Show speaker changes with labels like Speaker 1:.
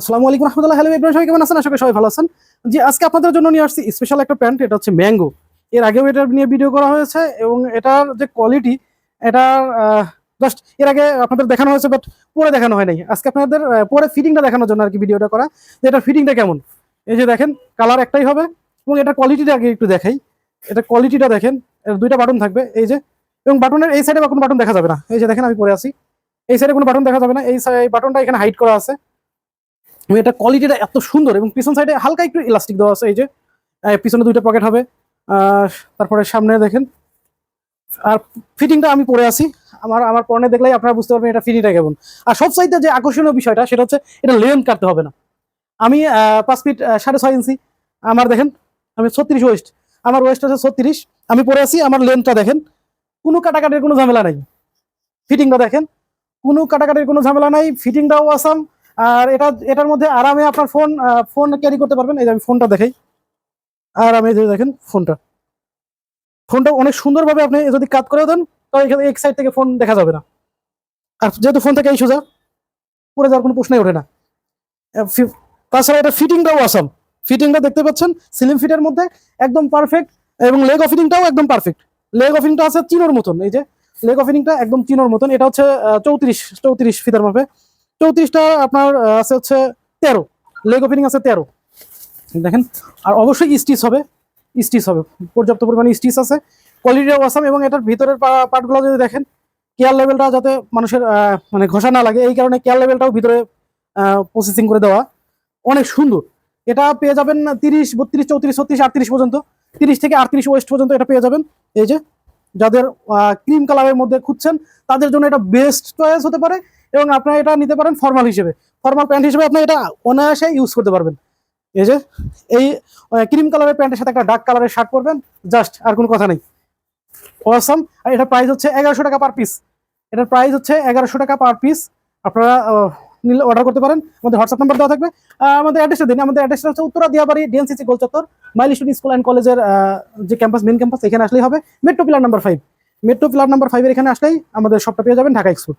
Speaker 1: আসসালামু আলাইকুম রহমতুল্লাহ হ্যালো ইব্রাহিম সবাই কেমন আছেন? আশা করি সবাই ভালো আছেন। যে আজকে আপনাদের জন্য নিয়ে আসছি স্পেশাল একটা প্যান্ট। এটা হচ্ছে ম্যাঙ্গো এর আগেও এটা নিয়ে ভিডিও করা হয়েছে এবং এটার যে কোয়ালিটি এটা জাস্ট এর আগে আপনাদের দেখানো হয়েছে বাট পরে দেখানো হয় নাই। আজকে আপনাদের পরে ফিটিংটা দেখানোর জন্য আর কি ভিডিওটা করা। যে এটার ফিটিংটা কেমন? এই যে দেখেন কালার একটাই হবে এবং এটার কোয়ালিটিটা আগে একটু দেখাই। এটা কোয়ালিটিটা দেখেন দুইটা বাটন থাকবে, এই যে। এবং বাটনের এই সাইডে কোনো বাটন দেখা যাবে না। এই যে দেখেন, আমি পরে আসি এই সাইডে কোনো বাটন দেখা যাবে না। এই বাটনটা এখানে হাইড করা আছে। এবং এটা কোয়ালিটিটা এত সুন্দর এবং পিছন সাইডে হালকা একটু ইলাস্টিক দেওয়া আছে, এই যে পিছনে দুইটা পকেট হবে তারপরে সামনে দেখেন, আর ফিটিংটা আমি পরে আছি, আমার আমার পরনে দেখলেই আপনারা বুঝতে পারবেন এটা ফিটিংটা কেমন। আর সব সাইডে যে আকর্ষণীয় বিষয়টা, সেটা হচ্ছে এটা লেন কাটতে হবে না। আমি পাঁচ ফিট সাড়ে ছয় ইঞ্চি আমার দেখেন, আমি ছত্রিশ ওয়েস্ট আমার ওয়েস্ট আছে ছত্রিশ, আমি পরে আছি, আমার লেন্থটা দেখেন, কোনো কাটাকাটির কোনো ঝামেলা নাই। ফিটিংটা দেখেন, কোনো কাটাকাটির কোনো ঝামেলা নাই ফিটিংটাও আসাম আর এটা, এটার মধ্যে আরামে আপনার ফোন ফোন ক্যারি করতে পারবেন। এই যে আমি ফোনটা দেখাই। আর আমি এই দেখেন ফোনটা ফোনটা অনেক সুন্দরভাবে আপনি যদি কাট করে দেন, তাহলে এখানে এক সাইড থেকে ফোন দেখা যাবে না। আর যেহেতু ফোন থেকে এই সোজা পরে যাওয়ার কোনো প্রশ্নই ওঠে না। তাছাড়া এটা ফিটিংটাও আসাম ফিটিংটা দেখতে পাচ্ছেন সিলিম ফিটের মধ্যে একদম পারফেক্ট এবং লেগ অফিনিংটাও একদম পারফেক্ট লেগ অফিনিংটা আছে চিনোর মতন, এই যে। লেগ অফিনিংটা একদম চিনোর মতন। এটা হচ্ছে চৌত্রিশ চৌত্রিশ ফিতার মাপে। চৌত্রিশটা আপনার আছে হচ্ছে তেরো। লেগ ওপেনিং আছে তেরো। দেখেন, আর অবশ্যই স্টিচ হবে স্টিচ হবে। পর্যাপ্ত পরিমাণে স্টিচ আছে। কোয়ালিটিও আসাম এবং এটার ভিতরের পার্টগুলো যদি দেখেন কেয়ার লেভেলটা যাতে মানুষের মানে ঘষা না লাগে, এই কারণে কেয়ার লেভেলটাও ভিতরে প্রসেসিং করে দেওয়া অনেক সুন্দর। এটা পেয়ে যাবেন তিরিশ, বত্রিশ, চৌত্রিশ, ছত্রিশ, আটত্রিশ পর্যন্ত। তিরিশ থেকে আটত্রিশ ওয়েস্ট পর্যন্ত এটা পেয়ে যাবেন। এই যে, যাদের ক্রিম কালারের মধ্যে খুঁজছেন, তাদের জন্য এটা বেস্ট চয়েস হতে পারে। এবং আপনারা এটা নিতে পারেন ফর্মাল হিসেবে। ফর্মাল প্যান্ট হিসেবে আপনি এটা অনায়াসে ইউজ করতে পারবেন। এই যে, এই ক্রিম কালারের প্যান্টের সাথে একটা ডার্ক কালারের শার্ট পরবেন। জাস্ট আর কোনো কথা নেই। অসাম আর এটার প্রাইস হচ্ছে এগারোশো টাকা পার পিস এটার প্রাইস হচ্ছে এগারোশো টাকা পার পিস আপনারা নিলে অর্ডার করতে পারেন। আমাদের হোয়াটসঅ্যাপ নাম্বার দেওয়া থাকবে। আমাদের অ্যাড্রেসটা দিন। আমাদের অ্যাড্রেসটা হচ্ছে উত্তরা দিয়াবাড়ি ডিএনসিসি গোলচত্বর। মাইল স্টুডেন্ট স্কুল অ্যান্ড কলেজের যে ক্যাম্পাস মেন ক্যাম্পাস এখানে আসলেই হবে। Metro pillar number five metro pillar number ফাইভের এখানে আসলেই আমাদের শপটা পেয়ে যাবেন ঢাকা এক্সপোর্ট